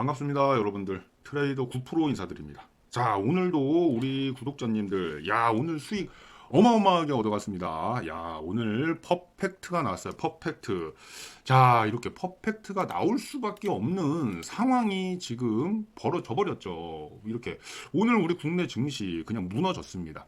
반갑습니다, 여러분들. 트레이더 9% 인사드립니다. 자, 오늘도 우리 구독자님들, 야, 오늘 수익 어마어마하게 얻어갔습니다. 야, 오늘 퍼펙트가 나왔어요. 퍼펙트. 자, 이렇게 퍼펙트가 나올 수밖에 없는 상황이 지금 벌어져 버렸죠. 이렇게 오늘 우리 국내 증시 그냥 무너졌습니다.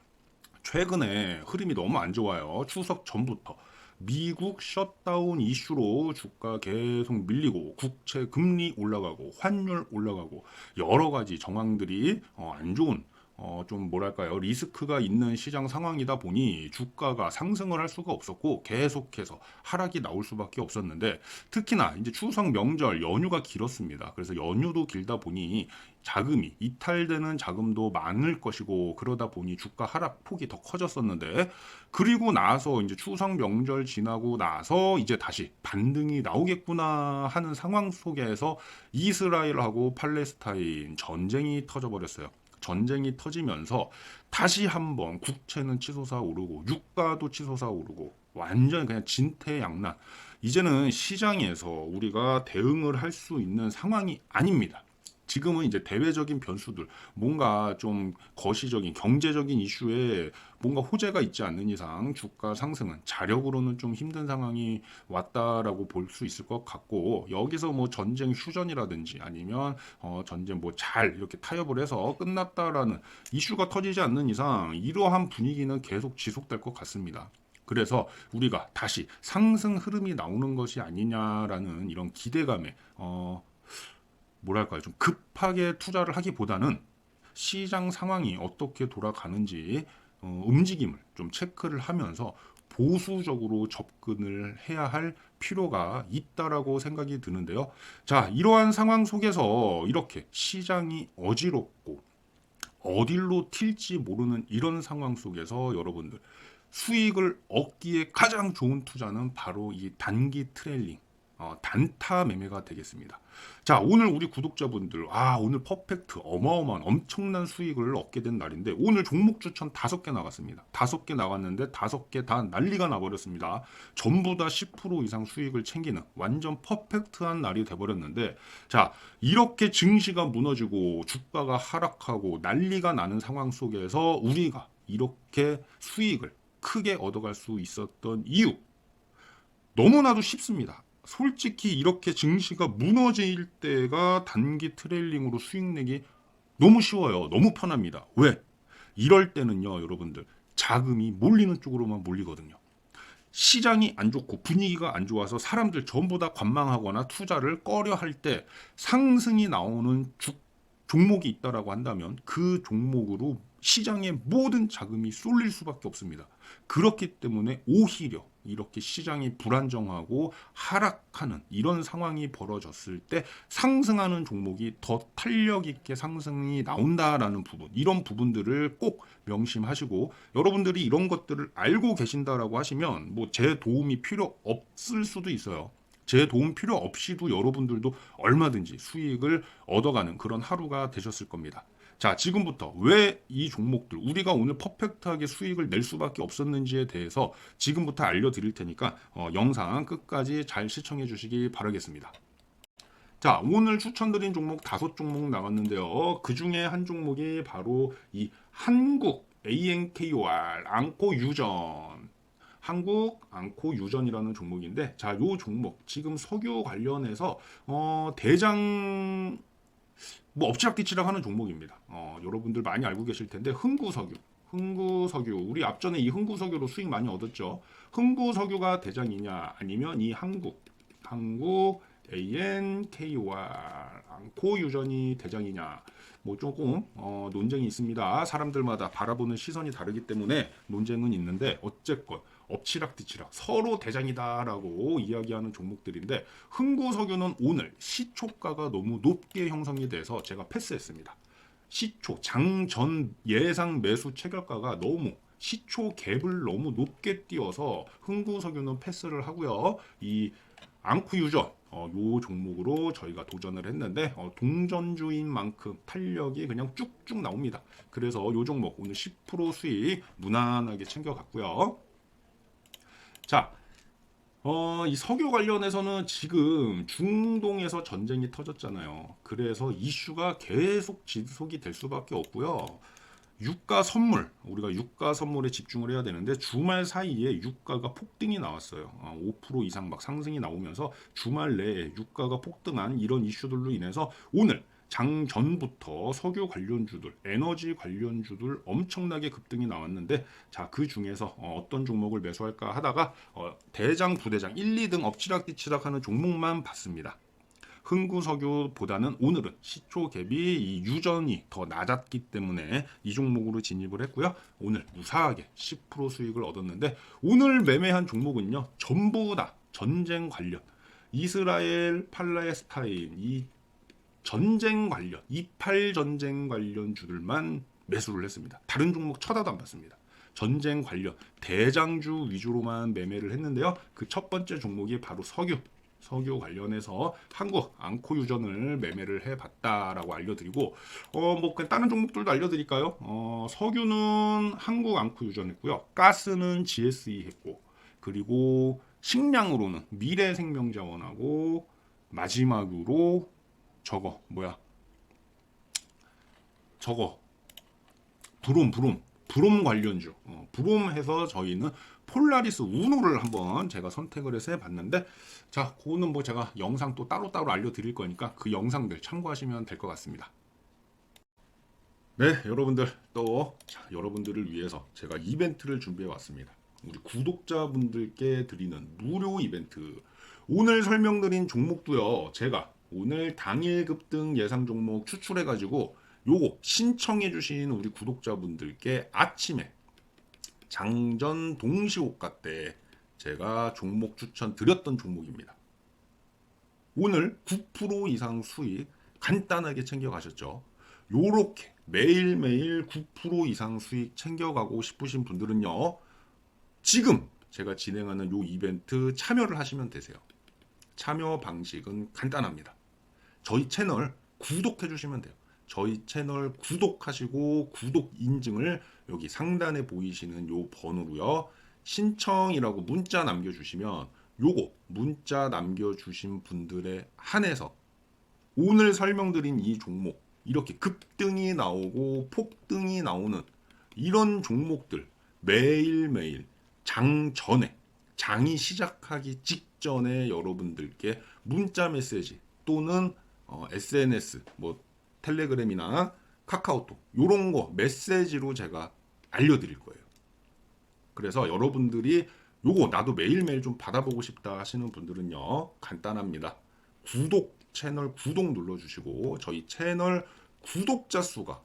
최근에 흐름이 너무 안 좋아요. 추석 전부터. 미국 셧다운 이슈로 주가 계속 밀리고 국채 금리 올라가고 환율 올라가고 여러 가지 정황들이 어, 안 좋은 어, 좀 뭐랄까요 리스크가 있는 시장 상황이다 보니 주가가 상승을 할 수가 없었고 계속해서 하락이 나올 수밖에 없었는데 특히나 이제 추석 명절 연휴가 길었습니다. 그래서 연휴도 길다 보니 자금이 이탈되는 자금도 많을 것이고 그러다 보니 주가 하락 폭이 더 커졌었는데 그리고 나서 이제 추석 명절 지나고 나서 이제 다시 반등이 나오겠구나 하는 상황 속에서 이스라엘하고 팔레스타인 전쟁이 터져버렸어요. 전쟁이 터지면서 다시 한번 국채는 치솟아 오르고 유가도 치솟아 오르고 완전 그냥 진퇴양난. 이제는 시장에서 우리가 대응을 할 수 있는 상황이 아닙니다. 지금은 이제 대외적인 변수들, 뭔가 좀 거시적인 경제적인 이슈에 뭔가 호재가 있지 않는 이상 주가 상승은 자력으로는 좀 힘든 상황이 왔다라고 볼 수 있을 것 같고 여기서 뭐 전쟁 휴전이라든지 아니면 어 전쟁 뭐 잘 이렇게 타협을 해서 끝났다라는 이슈가 터지지 않는 이상 이러한 분위기는 계속 지속될 것 같습니다. 그래서 우리가 다시 상승 흐름이 나오는 것이 아니냐라는 이런 기대감에 어 뭐랄까요 좀 급하게 투자를 하기보다는 시장 상황이 어떻게 돌아가는지 어, 움직임을 좀 체크를 하면서 보수적으로 접근을 해야 할 필요가 있다라고 생각이 드는데요. 자, 이러한 상황 속에서 이렇게 시장이 어지럽고 어딜로 튈지 모르는 이런 상황 속에서 여러분들 수익을 얻기에 가장 좋은 투자는 바로 이 단기 트레일링, 어, 단타 매매가 되겠습니다. 자, 오늘 우리 구독자분들, 아, 오늘 퍼펙트 어마어마한 엄청난 수익을 얻게 된 날인데, 오늘 종목 추천 다섯 개 나갔습니다. 다섯 개 나갔는데, 다섯 개 다 난리가 나버렸습니다. 전부 다 10% 이상 수익을 챙기는 완전 퍼펙트한 날이 돼버렸는데, 자, 이렇게 증시가 무너지고, 주가가 하락하고, 난리가 나는 상황 속에서 우리가 이렇게 수익을 크게 얻어갈 수 있었던 이유, 너무나도 쉽습니다. 솔직히 이렇게 증시가 무너질 때가 단기 트레일링으로 수익 내기 너무 쉬워요. 너무 편합니다. 왜? 이럴 때는요, 여러분들. 자금이 몰리는 쪽으로만 몰리거든요. 시장이 안 좋고 분위기가 안 좋아서 사람들 전부 다 관망하거나 투자를 꺼려 할 때 상승이 나오는 주, 종목이 있다라고 한다면 그 종목으로 시장의 모든 자금이 쏠릴 수밖에 없습니다. 그렇기 때문에 오히려 이렇게 시장이 불안정하고 하락하는 이런 상황이 벌어졌을 때 상승하는 종목이 더 탄력 있게 상승이 나온다라는 부분 이런 부분들을 꼭 명심하시고 여러분들이 이런 것들을 알고 계신다라고 하시면 뭐 제 도움이 필요 없을 수도 있어요. 제 도움 필요 없이도 여러분들도 얼마든지 수익을 얻어가는 그런 하루가 되셨을 겁니다. 자, 지금부터 왜 이 종목들 우리가 오늘 퍼펙트하게 수익을 낼 수밖에 없었는지에 대해서 지금부터 알려드릴 테니까 어, 영상 끝까지 잘 시청해 주시기 바라겠습니다. 자, 오늘 추천드린 종목 다섯 종목 나왔는데요. 그 중에 한 종목이 바로 이 한국 ANKOR 앙코 유전. 한국 앙코 유전이라는 종목인데, 자, 요 종목 지금 석유 관련해서 어, 대장 뭐 엎치락뒤치락 하는 종목입니다. 어, 여러분들 많이 알고 계실 텐데 흥구석유. 흥구석유. 우리 앞전에 이 흥구석유로 수익 많이 얻었죠. 흥구석유가 대장이냐 아니면 이 한국 한국 ANK와 앙코 유전이 대장이냐 뭐 조금 어, 논쟁이 있습니다. 사람들마다 바라보는 시선이 다르기 때문에 논쟁은 있는데 어쨌건 엎치락뒤치락 서로 대장이다라고 이야기하는 종목들인데 흥구석유는 오늘 시초가가 너무 높게 형성이 돼서 제가 패스했습니다. 시초 장전 예상 매수 체결가가 너무 시초 갭을 너무 높게 띄워서 흥구석유는 패스를 하고요. 이 앙쿠 유전 어, 요 종목으로 저희가 도전을 했는데 어, 동전주인 만큼 탄력이 그냥 쭉쭉 나옵니다. 그래서 요 종목 오늘 10% 수익 무난하게 챙겨갔고요. 자, 어, 이 석유 관련해서는 지금 중동에서 전쟁이 터졌잖아요. 그래서 이슈가 계속 지속이 될 수밖에 없고요. 유가 선물, 우리가 유가 선물에 집중을 해야 되는데 주말 사이에 유가가 폭등이 나왔어요. 아, 5% 이상 막 상승이 나오면서 주말 내에 유가가 폭등한 이런 이슈들로 인해서 오늘 장 전부터 석유 관련주들, 에너지 관련주들 엄청나게 급등이 나왔는데 자 그 중에서 어, 떤 종목을 매수할까 하다가 어, 대장, 부대장 1, 2등 엎치락뒤치락 하는 종목만 봤습니다. 흥구석유보다는 오늘은 시초 갭이 이 유전이 더 낮았기 때문에 이 종목으로 진입을 했고요. 오늘 무사하게 10% 수익을 얻었는데 오늘 매매한 종목은요 전부 다 전쟁 관련 이스라엘 팔레스타인 이 전쟁 관련, 이팔 전쟁 관련 주들만 매수를 했습니다. 다른 종목 쳐다도 안 봤습니다. 전쟁 관련 대장주 위주로만 매매를 했는데요. 그 첫 번째 종목이 바로 석유. 석유 관련해서 한국 앙코 유전을 매매를 해봤다라고 알려드리고 어뭐 다른 종목들도 알려드릴까요? 어 석유는 한국 앙코 유전했고요, 가스는 GSE 했고 그리고 식량으로는 미래생명자원하고 마지막으로 저거 뭐야? 저거. 브롬 브롬. 브롬 관련주. 어, 브롬 해서 저희는 폴라리스 우노를 한번 제가 선택을 해서 해봤는데 자 그거는 뭐 제가 영상 또 따로따로 알려드릴 거니까 그 영상들 참고하시면 될 것 같습니다. 네 여러분들 또 자, 여러분들을 위해서 제가 이벤트를 준비해 왔습니다. 우리 구독자분들께 드리는 무료 이벤트. 오늘 설명드린 종목도요 제가 오늘 당일 급등 예상 종목 추출해 가지고 요거 신청해 주신 우리 구독자분들께 아침에 장전 동시호가 때 제가 종목 추천 드렸던 종목입니다. 오늘 9% 이상 수익 간단하게 챙겨 가셨죠. 요렇게 매일매일 9% 이상 수익 챙겨가고 싶으신 분들은요. 지금 제가 진행하는 요 이벤트 참여를 하시면 되세요. 참여 방식은 간단합니다. 저희 채널 구독해 주시면 돼요. 저희 채널 구독하시고 구독 인증을 여기 상단에 보이시는 요 번호로요. 신청이라고 문자 남겨주시면 요거 문자 남겨주신 분들의 한해서 오늘 설명드린 이 종목 이렇게 급등이 나오고 폭등이 나오는 이런 종목들 매일매일 장 전에 장이 시작하기 직전에 여러분들께 문자 메시지 또는 어, SNS 뭐 텔레그램이나 카카오톡 요런 거 메시지로 제가 알려드릴 거예요. 그래서 여러분들이 요거 나도 매일매일 좀 받아보고 싶다 하시는 분들은요 간단합니다. 구독 채널 구독 눌러주시고 저희 채널 구독자 수가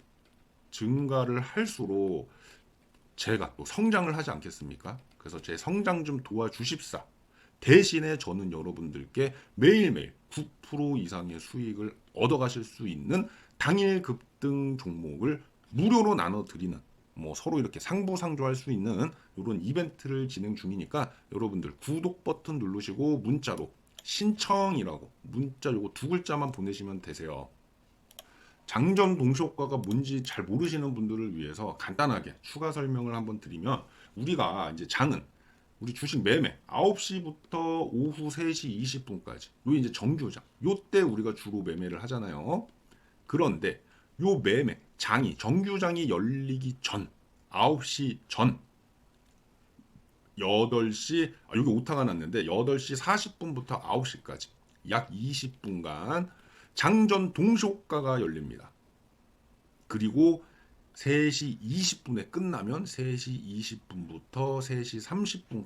증가를 할수록 제가 또 성장을 하지 않겠습니까? 그래서 제 성장 좀 도와주십사. 대신에 저는 여러분들께 매일매일 9% 이상의 수익을 얻어가실 수 있는 당일 급등 종목을 무료로 나눠드리는 뭐 서로 이렇게 상부상조할 수 있는 이런 이벤트를 진행 중이니까 여러분들 구독 버튼 누르시고 문자로 신청이라고 문자 요거 두 글자만 보내시면 되세요. 장전 동시 효과가 뭔지 잘 모르시는 분들을 위해서 간단하게 추가 설명을 한번 드리면 우리가 이제 장은 우리 주식 매매 9시부터 오후 3시 20분까지 요 이제 정규장 요때 우리가 주로 매매를 하잖아요. 그런데 요 매매 장이 정규장이 열리기 전 9시 전 8시 아, 여기 오타가 났는데 8시 40분부터 9시까지 약 20분간 장전 동시 호가가 열립니다. 그리고 3시 20분에 끝나면 3시 20분부터 3시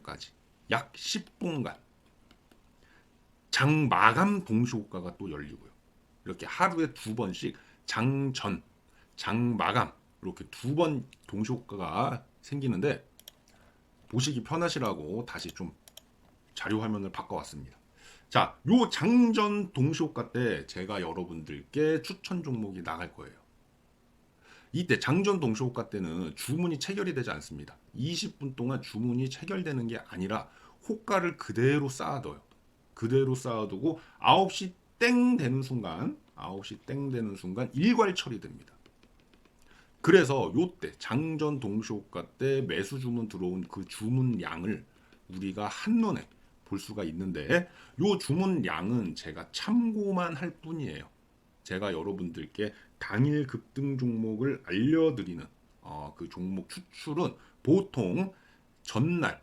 30분까지 약 10분간 장 마감 동시호가가 또 열리고요. 이렇게 하루에 두 번씩 장전, 장 마감 이렇게 두 번 동시호가가 생기는데 보시기 편하시라고 다시 좀 자료 화면을 바꿔왔습니다. 자, 요 장전 동시호가 때 제가 여러분들께 추천 종목이 나갈 거예요. 이때 장전 동시호가 때는 주문이 체결이 되지 않습니다. 20분 동안 주문이 체결되는 게 아니라 호가를 그대로 쌓아둬요. 그대로 쌓아두고 9시 땡 되는 순간 9시 땡 되는 순간 일괄 처리됩니다. 그래서 요때 장전 동시호가 때 매수 주문 들어온 그 주문량을 우리가 한눈에 볼 수가 있는데 요 주문량은 제가 참고만 할 뿐이에요. 제가 여러분들께 당일 급등 종목을 알려드리는 어, 그 종목 추출은 보통 전날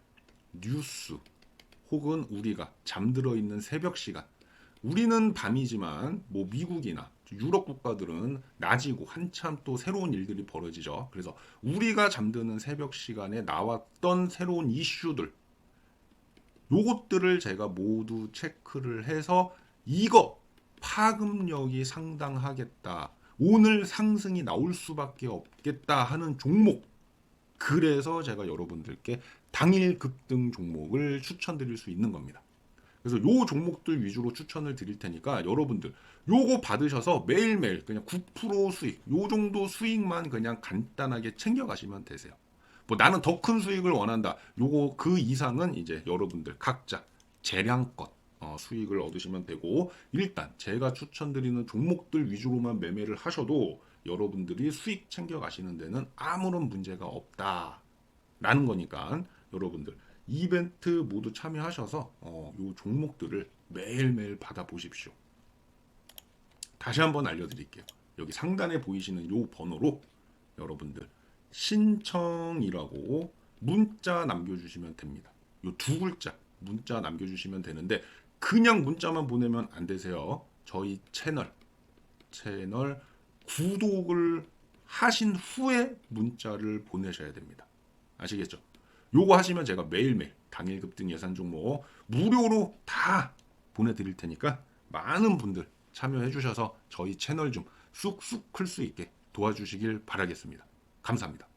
뉴스 혹은 우리가 잠들어 있는 새벽 시간 우리는 밤이지만 뭐 미국이나 유럽 국가들은 낮이고 한참 또 새로운 일들이 벌어지죠. 그래서 우리가 잠드는 새벽 시간에 나왔던 새로운 이슈들 요것들을 제가 모두 체크를 해서 이거 파급력이 상당하겠다. 오늘 상승이 나올 수밖에 없겠다 하는 종목. 그래서 제가 여러분들께 당일 급등 종목을 추천드릴 수 있는 겁니다. 그래서 요 종목들 위주로 추천을 드릴 테니까 여러분들 요거 받으셔서 매일매일 그냥 9% 수익 요 정도 수익만 그냥 간단하게 챙겨 가시면 되세요. 뭐 나는 더 큰 수익을 원한다. 요거 그 이상은 이제 여러분들 각자 재량껏 어, 수익을 얻으시면 되고 일단 제가 추천드리는 종목들 위주로만 매매를 하셔도 여러분들이 수익 챙겨 가시는 데는 아무런 문제가 없다 라는 거니까 여러분들 이벤트 모두 참여하셔서 어, 요 종목들을 매일매일 받아 보십시오. 다시 한번 알려드릴게요. 여기 상단에 보이시는 요 번호로 여러분들 신청이라고 문자 남겨주시면 됩니다. 요 두 글자 문자 남겨주시면 되는데 그냥 문자만 보내면 안 되세요. 저희 채널 채널 구독을 하신 후에 문자를 보내셔야 됩니다. 아시겠죠? 요거 하시면 제가 매일매일 당일 급등 예산 종목 무료로 다 보내드릴 테니까 많은 분들 참여해 주셔서 저희 채널 좀 쑥쑥 클 수 있게 도와주시길 바라겠습니다. 감사합니다.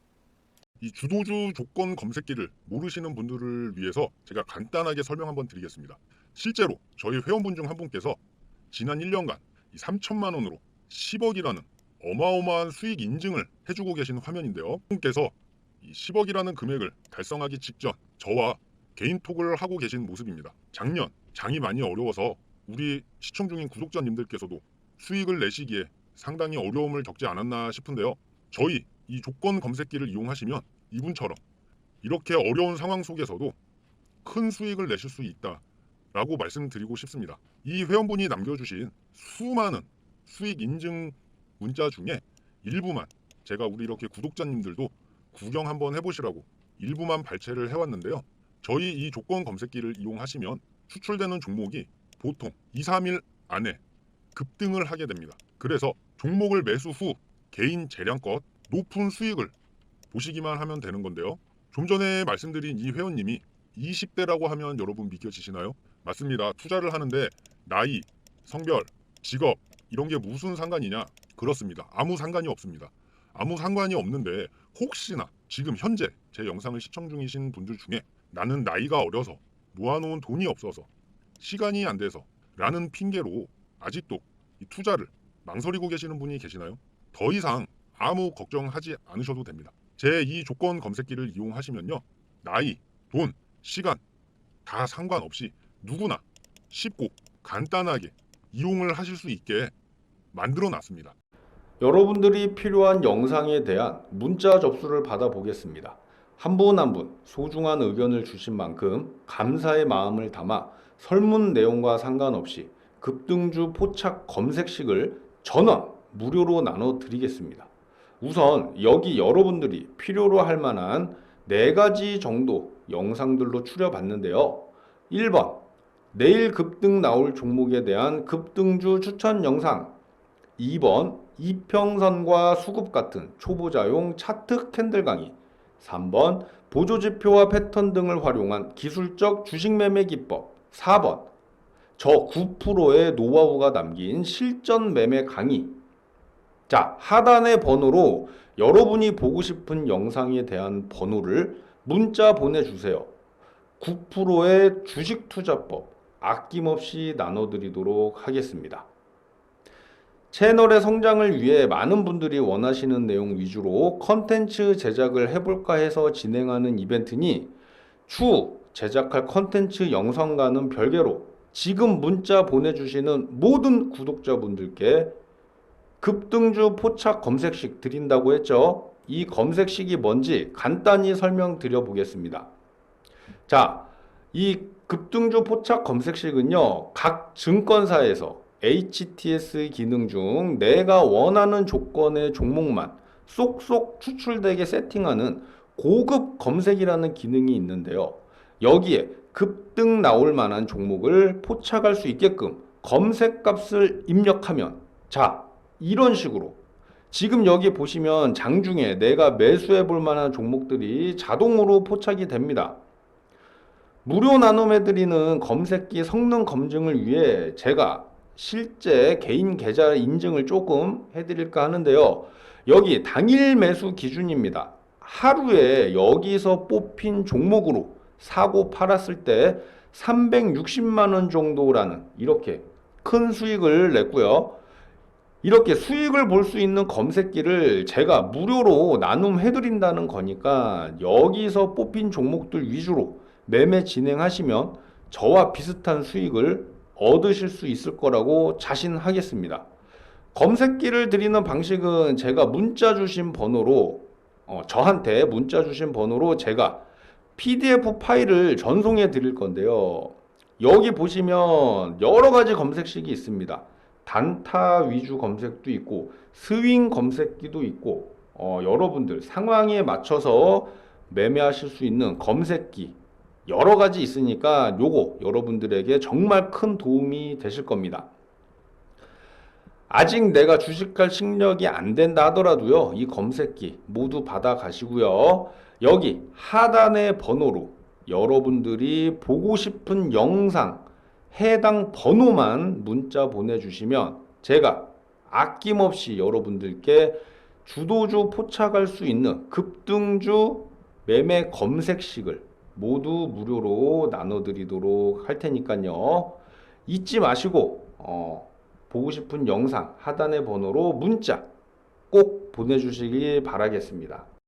이 주도주 조건 검색기를 모르시는 분들을 위해서 제가 간단하게 설명 한번 드리겠습니다. 실제로 저희 회원분 중 한 분께서 지난 1년간 이 3천만 원으로 10억이라는 어마어마한 수익 인증을 해주고 계신 화면인데요. 분께서 이 10억이라는 금액을 달성하기 직전 저와 개인 톡을 하고 계신 모습입니다. 작년 장이 많이 어려워서 우리 시청 중인 구독자님들께서도 수익을 내시기에 상당히 어려움을 겪지 않았나 싶은데요. 저희 이 조건 검색기를 이용하시면 이분처럼 이렇게 어려운 상황 속에서도 큰 수익을 내실 수 있다 라고 말씀드리고 싶습니다. 이 회원분이 남겨주신 수많은 수익 인증 문자 중에 일부만 제가 우리 이렇게 구독자님들도 구경 한번 해보시라고 일부만 발췌를 해왔는데요. 저희 이 조건 검색기를 이용하시면 추출되는 종목이 보통 2, 3일 안에 급등을 하게 됩니다. 그래서 종목을 매수 후 개인 재량껏 높은 수익을 보시기만 하면 되는 건데요. 좀 전에 말씀드린 이 회원님이 20대라고 하면 여러분 믿겨지시나요? 맞습니다. 투자를 하는데 나이, 성별, 직업 이런 게 무슨 상관이냐? 그렇습니다. 아무 상관이 없습니다. 아무 상관이 없는데 혹시나 지금 현재 제 영상을 시청 중이신 분들 중에 나는 나이가 어려서 모아놓은 돈이 없어서 시간이 안 돼서 라는 핑계로 아직도 이 투자를 망설이고 계시는 분이 계시나요? 더 이상 아무 걱정하지 않으셔도 됩니다. 제 이 조건 검색기를 이용하시면요. 나이, 돈, 시간 다 상관없이 누구나 쉽고 간단하게 이용을 하실 수 있게 만들어 놨습니다. 여러분들이 필요한 영상에 대한 문자 접수를 받아보겠습니다. 한 분 한 분 소중한 의견을 주신 만큼 감사의 마음을 담아 설문 내용과 상관없이 급등주 포착 검색식을 전원 무료로 나눠 드리겠습니다. 우선 여기 여러분들이 필요로 할 만한 네 가지 정도 영상들로 추려봤는데요. 1번 내일 급등 나올 종목에 대한 급등주 추천 영상. 2번 이평선과 수급 같은 초보자용 차트 캔들 강의. 3번 보조지표와 패턴 등을 활용한 기술적 주식 매매 기법. 4번 저 9%의 노하우가 담긴 실전 매매 강의. 자 하단의 번호로 여러분이 보고 싶은 영상에 대한 번호를 문자 보내주세요. 9%의 주식 투자법 아낌없이 나눠드리도록 하겠습니다 채널의 성장을 위해 많은 분들이 원하시는 내용 위주로 컨텐츠 제작을 해볼까 해서 진행하는 이벤트니 추후 제작할 컨텐츠 영상과는 별개로 지금 문자 보내주시는 모든 구독자분들께 급등주 포착 검색식 드린다고 했죠. 이 검색식이 뭔지 간단히 설명드려 보겠습니다. 자, 이 급등주 포착 검색식은요, 각 증권사에서 HTS 기능 중 내가 원하는 조건의 종목만 쏙쏙 추출되게 세팅하는 고급 검색이라는 기능이 있는데요. 여기에 급등 나올 만한 종목을 포착할 수 있게끔 검색 값을 입력하면 자, 이런 식으로 지금 여기 보시면 장중에 내가 매수해 볼 만한 종목들이 자동으로 포착이 됩니다. 무료 나눔해 드리는 검색기 성능 검증을 위해 제가 실제 개인 계좌 인증을 조금 해 드릴까 하는데요. 여기 당일 매수 기준입니다. 하루에 여기서 뽑힌 종목으로 사고 팔았을 때 360만 원 정도라는 이렇게 큰 수익을 냈고요. 이렇게 수익을 볼 수 있는 검색기를 제가 무료로 나눔해 드린다는 거니까 여기서 뽑힌 종목들 위주로 매매 진행하시면 저와 비슷한 수익을 얻으실 수 있을 거라고 자신하겠습니다. 검색기를 드리는 방식은 제가 문자 주신 번호로 어, 저한테 문자 주신 번호로 제가 PDF 파일을 전송해 드릴 건데요. 여기 보시면 여러 가지 검색식이 있습니다. 단타 위주 검색도 있고 스윙 검색기도 있고 어, 여러분들 상황에 맞춰서 매매하실 수 있는 검색기 여러 가지 있으니까 요거 여러분들에게 정말 큰 도움이 되실 겁니다. 아직 내가 주식할 실력이 안 된다 하더라도요, 이 검색기 모두 받아 가시고요. 여기 하단의 번호로 여러분들이 보고 싶은 영상 해당 번호만 문자 보내주시면 제가 아낌없이 여러분들께 주도주 포착할 수 있는 급등주 매매 검색식을 모두 무료로 나눠드리도록 할 테니까요. 잊지 마시고 어, 보고 싶은 영상 하단의 번호로 문자 꼭 보내주시기 바라겠습니다.